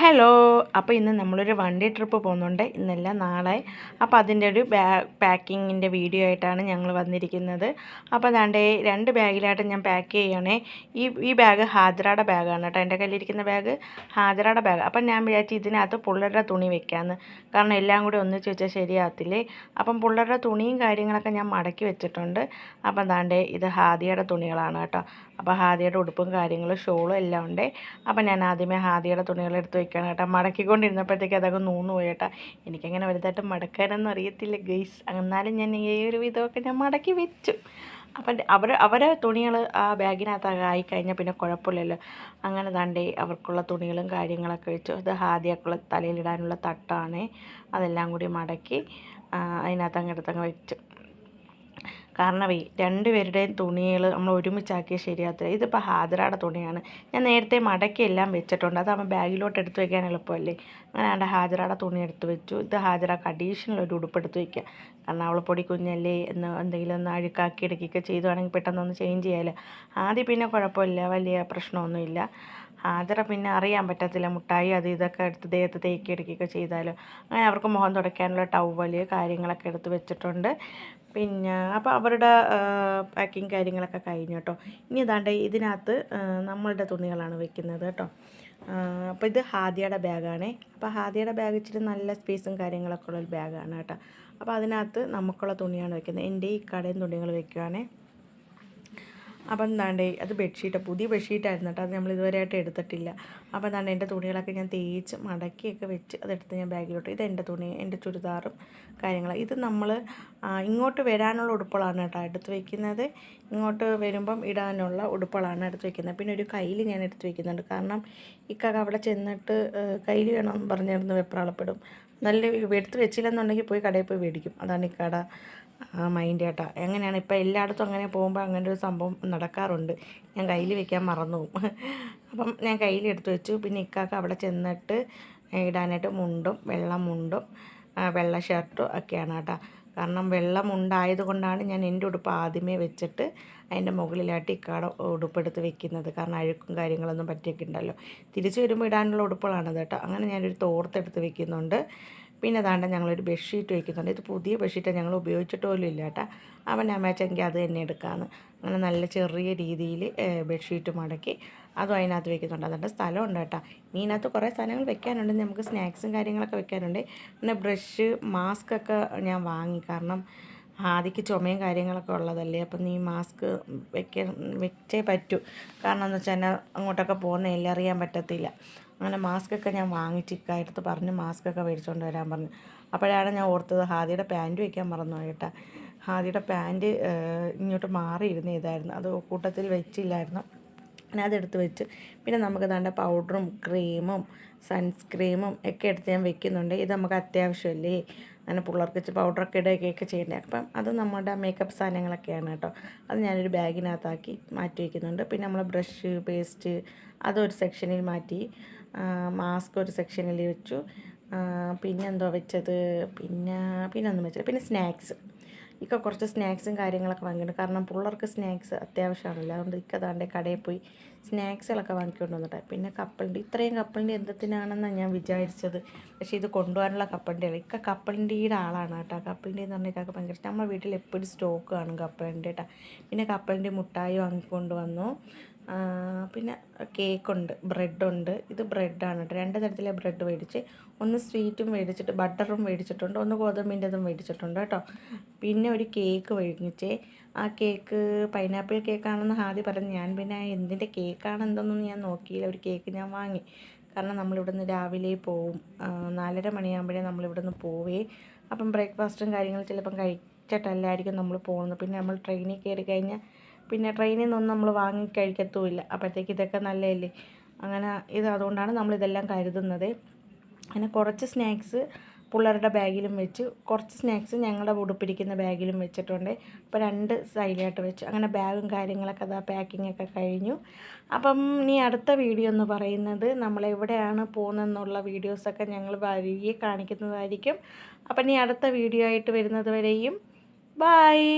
Hello. അപ്പോൾ ഇന്ന് നമ്മളൊരു വൺ ഡേ ട്രിപ്പ് പോകുന്നുണ്ട്. ഇന്നല്ല നാളെ അപ്പോൾ അതിന്റെ ഒരു ബാ പാക്കിങ്ങിന്റെ വീഡിയോ ആയിട്ടാണ് ഞങ്ങൾ വന്നിരിക്കുന്നത്. അപ്പോൾ അതാണ്ട് രണ്ട് ബാഗിലായിട്ട് ഞാൻ പാക്ക് ചെയ്യണേ ഈ ഈ ബാഗ് ഹാജറയുടെ ബാഗാണ് കേട്ടോ. എന്റെ കയ്യിലിരിക്കുന്ന ബാഗ് ഹാജറയുടെ ബാഗ്. അപ്പം ഞാൻ വിചാരിച്ചു ഇതിനകത്ത് പുള്ളരുടെ തുണി വെക്കാമെന്ന് കാരണം എല്ലാം കൂടി ഒന്നിച്ച് വെച്ചാൽ ശരിയാകത്തില്ലേ അപ്പം പുള്ളരുടെ തുണിയും കാര്യങ്ങളൊക്കെ ഞാൻ മടക്കി വെച്ചിട്ടുണ്ട്. അപ്പം അതാണ്ട് ഇത് ഹാദിയുടെ തുണികളാണ് കേട്ടോ. അപ്പോൾ ഹാദിയുടെ ഉടുപ്പും കാര്യങ്ങളും ഷോളും എല്ലാം ഉണ്ട്. അപ്പം ഞാൻ ആദ്യമേ ഹാദിയുടെ തുണികൾ എടുത്ത് വെക്കണം കേട്ടോ. മടക്കിക്കൊണ്ടിരുന്നപ്പോഴത്തേക്ക് അതൊക്കെ നൂന്ന് പോയി കേട്ടോ. എനിക്കങ്ങനെ വലുതായിട്ട് മടക്കാനൊന്നും അറിയത്തില്ല ഗെയ്സ്. എന്നാലും ഞാൻ ഈ ഒരു വിധമൊക്കെ ഞാൻ മടക്കി വെച്ചു. അപ്പം അവർ അവരെ തുണികൾ ആ ബാഗിനകത്ത് ആയി കഴിഞ്ഞാൽ പിന്നെ കുഴപ്പമില്ലല്ലോ. അങ്ങനെ താണ്ടേ അവർക്കുള്ള തുണികളും കാര്യങ്ങളൊക്കെ വെച്ചു. അത് ഹാദിയക്കുള്ള തലയിലിടാനുള്ള തട്ടാണ്. അതെല്ലാം കൂടി മടക്കി അതിനകത്ത് അങ്ങ് എടുത്തങ്ങ് വെച്ചു. കാരണമേ രണ്ടുപേരുടെയും തുണികൾ നമ്മൾ ഒരുമിച്ചാക്കിയ ശരിയാകത്തില്ല ഇതിപ്പോൾ ഹാജറയുടെ തുണിയാണ്. ഞാൻ നേരത്തെ മടക്കിയെല്ലാം വെച്ചിട്ടുണ്ട്. അതാകുമ്പോൾ ബാഗിലോട്ട് എടുത്ത് വയ്ക്കാൻ എളുപ്പമല്ലേ? അങ്ങനെ അവന്റെ ഹാജറയുടെ തുണി എടുത്ത് വെച്ചു. ഇത് ഹാജറക്ക് അഡീഷണൽ ഒരു ഉടുപ്പ് എടുത്ത് വയ്ക്കുക കാരണം പൊടി കുഞ്ഞല്ലേ എന്ന് എന്തെങ്കിലും ഒന്ന് അഴുക്കാക്കി എടുക്കുകയൊക്കെ ചെയ്തുവാണെങ്കിൽ പെട്ടെന്നൊന്ന് ചേഞ്ച് ചെയ്യാമല്ലോ ആദ്യം പിന്നെ കുഴപ്പമില്ല. വലിയ പ്രശ്നമൊന്നുമില്ല. ഹാജറ പിന്നെ അറിയാൻ പറ്റത്തില്ല. മുട്ടായി അത് ഇതൊക്കെ എടുത്ത് ദേഹത്ത് തേക്കി എടുക്കുകയൊക്കെ ചെയ്താലോ. അങ്ങനെ അവർക്ക് മുഖം തുടയ്ക്കാനുള്ള ടവൽ കാര്യങ്ങളൊക്കെ എടുത്ത് വെച്ചിട്ടുണ്ട്. പിന്നെ അപ്പോൾ അവരുടെ പാക്കിങ് കാര്യങ്ങളൊക്കെ കഴിഞ്ഞു കേട്ടോ. ഇനി ഇതാണ്ട് ഇതിനകത്ത് നമ്മളുടെ തുണികളാണ് വെക്കുന്നത് കേട്ടോ. അപ്പോൾ ഇത് ഹാദിയയുടെ ബാഗാണ്. അപ്പോൾ ഹാദിയയുടെ ബാഗ് ഇച്ചിരി നല്ല സ്പേസും കാര്യങ്ങളൊക്കെ ഉള്ള ഒരു ബാഗാണ് കേട്ടോ. അപ്പോൾ അതിനകത്ത് നമുക്കുള്ള തുണിയാണ് വെക്കുന്നത്. എന്റെ ഈ കടയിൽ തുണികൾ വെക്കുവാണേ. അപ്പം എന്താണ്ട് അത് ബെഡ്ഷീറ്റ് പുതിയ ബെഡ്ഷീറ്റായിരുന്നു കേട്ടോ അത് നമ്മൾ ഇതുവരെ ആയിട്ട് എടുത്തിട്ടില്ല. അപ്പോൾ എന്താണ്ട് എന്റെ തുണികളൊക്കെ ഞാൻ തേച്ച് മടക്കിയൊക്കെ വെച്ച് അതെടുത്ത് ഞാൻ ബാഗിലോട്ട് ഇത് എന്റെ തുണി എന്റെ ചുരിദാറും കാര്യങ്ങൾ ഇത് നമ്മൾ ഇങ്ങോട്ട് വരാനുള്ള ഉടുപ്പുകളാണ് കേട്ടോ എടുത്ത് വയ്ക്കുന്നത് ഇങ്ങോട്ട് വരുമ്പം ഇടാനുള്ള ഉടുപ്പുകളാണ് എടുത്ത് വയ്ക്കുന്നത് പിന്നെ ഒരു കയ്യിൽ ഞാൻ എടുത്ത് വയ്ക്കുന്നുണ്ട് കാരണം ഇക്കാക്ക് അവിടെ ചെന്നിട്ട് കയ്യിൽ വേണമെന്ന് പറഞ്ഞിരുന്നു വെപ്രാളപ്പെടും. നല്ല എടുത്ത് വെച്ചില്ലെന്നുണ്ടെങ്കിൽ പോയി കടയിൽ പോയി മേടിക്കും. അതാണ് ഈ കട മൈൻഡ് കേട്ടോ. എങ്ങനെയാണ് ഇപ്പോൾ എല്ലായിടത്തും അങ്ങനെ പോകുമ്പോൾ അങ്ങനെ ഒരു സംഭവം നടക്കാറുണ്ട്. ഞാൻ കയ്യിൽ വെക്കാൻ മറന്നു പോകും അപ്പം ഞാൻ കയ്യിൽ എടുത്ത് വെച്ചു. പിന്നെ ഇക്കാക്ക അവിടെ ചെന്നിട്ട് ഇടാനായിട്ട് മുണ്ടും വെള്ള മുണ്ടും വെള്ള ഷർട്ടും ഒക്കെയാണ് കേട്ടോ. കാരണം വെള്ളം ഉണ്ടായത് കൊണ്ടാണ് ഞാൻ എന്റെ ഉടുപ്പ് ആദ്യമേ വെച്ചിട്ട് അതിന്റെ മുകളിലായിട്ട് ഇക്കാട ഉടുപ്പെടുത്ത് വെക്കുന്നത്. കാരണം അഴുക്കും കാര്യങ്ങളൊന്നും പറ്റിയൊക്കെ ഉണ്ടല്ലോ. തിരിച്ച് വരുമ്പോൾ ഇടാനുള്ള ഉടുപ്പുകളാണ് കേട്ടോ. അങ്ങനെ ഞാനൊരു തോർത്തെടുത്ത് വെക്കുന്നുണ്ട്. പിന്നെ താണ്ട ഞങ്ങളൊരു ബെഡ്ഷീറ്റ് വയ്ക്കുന്നുണ്ട് ഇത് പുതിയ ബെഡ്ഷീറ്റ്. ഞങ്ങൾ ഉപയോഗിച്ചിട്ട് പോലും ഇല്ല കേട്ടോ അവൻ അമ്മച്ചെങ്കിൽ അത് തന്നെ എടുക്കാമെന്ന് അങ്ങനെ നല്ല ചെറിയ രീതിയിൽ ബെഡ്ഷീറ്റ് മടക്കി അതും അതിനകത്ത് വെക്കുന്നുണ്ട്. അതുകൊണ്ട് സ്ഥലമുണ്ട് കേട്ടോ ഇതിനകത്ത് കുറേ സാധനങ്ങൾ വെക്കാനുണ്ട്. നമുക്ക് സ്നാക്സും കാര്യങ്ങളൊക്കെ വെക്കാനുണ്ട്. പിന്നെ ബ്രഷ് മാസ്ക് ഒക്കെ ഞാൻ വാങ്ങി. കാരണം ആദിക്ക് ചുമയും കാര്യങ്ങളൊക്കെ ഉള്ളതല്ലേ. അപ്പം നീ മാസ്ക് വെക്കാൻ വെച്ചേ പറ്റൂ. കാരണം എന്ന് വെച്ചാൽ അങ്ങോട്ടൊക്കെ പോകുന്ന എല്ലാം അറിയാൻ പറ്റത്തില്ല. അങ്ങനെ മാസ്കൊക്കെ ഞാൻ വാങ്ങിച്ച് ഇക്കായടുത്ത് പറഞ്ഞ് മാസ്കൊക്കെ മേടിച്ചുകൊണ്ട് വരാൻ പറഞ്ഞു. അപ്പോഴാണ് ഞാൻ ഓർത്തത് ഹാദിയുടെ പാന്റ് വയ്ക്കാൻ മറന്നു കേട്ടാ. ഹാദിയുടെ പാന്റ് ഇങ്ങോട്ട് മാറിയിരുന്ന ഇതായിരുന്നു. അത് കൂട്ടത്തിൽ വെച്ചില്ലായിരുന്നു. ഞാൻ അതെടുത്ത് വെച്ച്. പിന്നെ നമുക്ക് ദാണ്ട പൗഡറും ക്രീമും സൺസ്ക്രീമും ഒക്കെ എടുത്ത് ഞാൻ വെക്കുന്നുണ്ട്. ഇത് നമുക്ക് അത്യാവശ്യമല്ലേ? അങ്ങനെ പിള്ളേർക്ക് പൗഡറൊക്കെ ഇടുകയൊക്കെ ചെയ്യേണ്ടത് അപ്പം അത് നമ്മുടെ മേക്കപ്പ് സാധനങ്ങളൊക്കെയാണ് കേട്ടോ. അത് ഞാനൊരു ബാഗിനകത്താക്കി മാറ്റി വയ്ക്കുന്നുണ്ട് പിന്നെ നമ്മൾ ബ്രഷ് പേസ്റ്റ് അതൊരു സെക്ഷനിൽ മാറ്റി മാസ്ക് ഒരു സെക്ഷനിൽ വെച്ചു. പിന്നെ എന്തോ വെച്ചത്? പിന്നെ പിന്നെ ഒന്നും വെച്ചത് പിന്നെ സ്നാക്സ് ഇക്ക കുറച്ച് സ്നാക്സും കാര്യങ്ങളൊക്കെ വാങ്ങിയിട്ടുണ്ട്. കാരണം പിള്ളേർക്ക് സ്നാക്സ് അത്യാവശ്യമാണല്ലോ അതുകൊണ്ട് ഇക്ക താണ്ടെ കടയിൽ പോയി സ്നാക്സുകളൊക്കെ വാങ്ങിക്കൊണ്ട് വന്നിട്ട്. പിന്നെ കപ്പലിന്റെ ഇത്രയും കപ്പലിന്റെ എന്തിനാണെന്നാണ് ഞാൻ വിചാരിച്ചത്. പക്ഷേ ഇത് കൊണ്ടുപോകാനുള്ള കപ്പലിന്റെ അല്ല. ഇക്ക കപ്പലിന്റെയുടെ ആളാണ് കേട്ടോ. കപ്പലിന്റെ എന്ന് പറഞ്ഞാൽ ഇക്കൊക്കെ ഭയങ്കര നമ്മുടെ വീട്ടിൽ എപ്പോഴും സ്റ്റോക്ക് കാണും കപ്പലിന്റെ കേട്ടോ പിന്നെ കപ്പലിന്റെ മുട്ടായി വാങ്ങിക്കൊണ്ട് വന്നു. പിന്നെ കേക്കുണ്ട് ബ്രെഡുണ്ട്. ഇത് ബ്രെഡാണ് കേട്ടോ രണ്ട് തരത്തിലെ ബ്രെഡ് മേടിച്ച് ഒന്ന് സ്വീറ്റും മേടിച്ചിട്ട് ബട്ടറും മേടിച്ചിട്ടുണ്ട് ഒന്ന് ഗോതമ്പിന്റെതും മേടിച്ചിട്ടുണ്ട് കേട്ടോ. പിന്നെ ഒരു കേക്ക് മേടിച്ചേ ആ കേക്ക് പൈനാപ്പിൾ കേക്കാണെന്ന് ആദ്യം പറഞ്ഞു. ഞാൻ പിന്നെ എന്തിന്റെ കേക്കാണ് എന്തെന്നൊന്നും ഞാൻ നോക്കിയില്ല. ഒരു കേക്ക് ഞാൻ വാങ്ങി. കാരണം നമ്മളിവിടുന്ന് രാവിലെ പോവും. നാലര മണിയാകുമ്പോഴേ നമ്മളിവിടുന്ന് പോവേ. അപ്പം ബ്രേക്ക്ഫാസ്റ്റും കാര്യങ്ങളും ചിലപ്പം കഴിച്ചിട്ടല്ലായിരിക്കും നമ്മൾ പോകുന്നത്. പിന്നെ നമ്മൾ ട്രെയിനിൽ കയറി കഴിഞ്ഞാൽ പിന്നെ ട്രെയിനിൽ നിന്നൊന്നും നമ്മൾ വാങ്ങി കഴിക്കത്തുമില്ല. അപ്പോഴത്തേക്ക് ഇതൊക്കെ നല്ലതല്ലേ? അങ്ങനെ ഇത് അതുകൊണ്ടാണ് നമ്മളിതെല്ലാം കരുതുന്നത്. അങ്ങനെ കുറച്ച് സ്നാക്സ് പിള്ളേരുടെ ബാഗിലും വെച്ച് കുറച്ച് സ്നാക്സ് ഞങ്ങളുടെ ഉടുപ്പിരിക്കുന്ന ബാഗിലും വെച്ചിട്ടുണ്ട്. അപ്പോൾ രണ്ട് സൈഡിലായിട്ട് വെച്ചു. അങ്ങനെ ബാഗും കാര്യങ്ങളൊക്കെ അതാ ഒക്കെ കഴിഞ്ഞു. അപ്പം ഇനി അടുത്ത വീഡിയോ എന്ന് പറയുന്നത് നമ്മൾ എവിടെയാണ് പോകുന്നതെന്നുള്ള വീഡിയോസൊക്കെ ഞങ്ങൾ വഴിയെ കാണിക്കുന്നതായിരിക്കും. അപ്പം ഇനി അടുത്ത വീഡിയോ ആയിട്ട് വരുന്നത് വരെയും. ബായ്